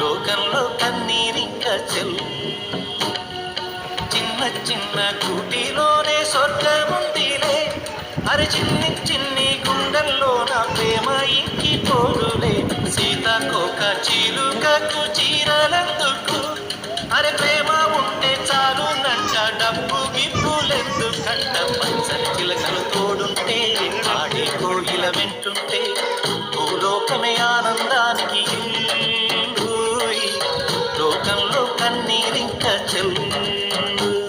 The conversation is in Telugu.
లోకంలో కన్నీరింక చెల్లు చిన్న చిన్న కూటిలోనే స్వర్గముందిలే. అరే చిన్ని చిన్ని గుండెల్లో నా ప్రేమ ఇంకి పోదులే సీతాకోక చీలుకకు చీరలందుకు? అరే ప్రేమ ఉంటే చాలు నంట డబ్బు గిప్పులెందుకంట? పంచని చిలకలు తోడుంటే ఆడి కోయిల వింటుంటే భూలోకమే ఆనందం ఇల్లు. లోకంలో కన్నీరింక చెల్లు